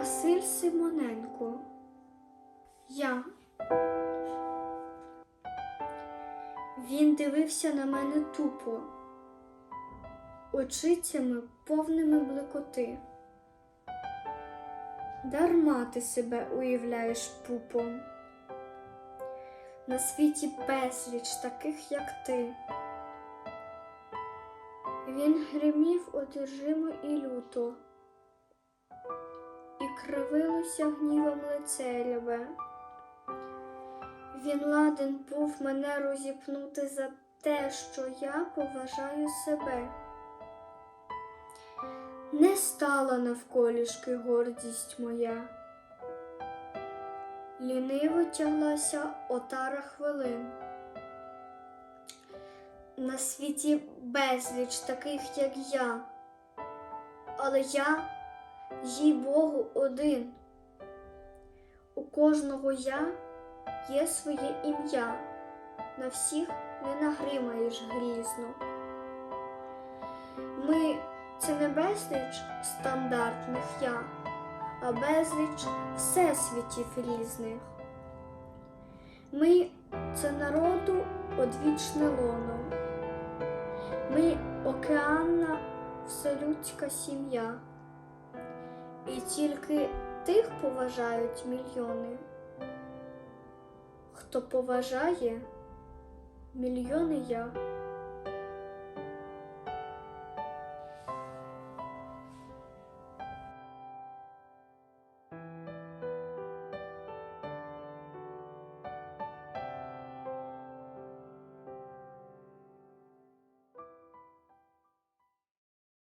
Василь Симоненко. Я. Він дивився на мене тупо, очицями повними блекоти. Дарма ти себе уявляєш пупом. На світі безліч таких, як ти. Він гримів одержимо і люто, кривилося гнівом лице рябе. Він ладен був мене розіпнути за те, що я поважаю себе. Не стала навколішки гордість моя. Ліниво тяглася отара хвилин. На світі безліч таких, як я, але я, їй Богу, один. У кожного я є своє ім'я, на всіх не нагримаєш грізно. Ми це не безліч стандартних я, а безліч всесвітів різних. Ми це народу одвічне лоно. Ми океанна вселюдська сім'я. І тільки тих поважають мільйони. Хто поважає мільйони я.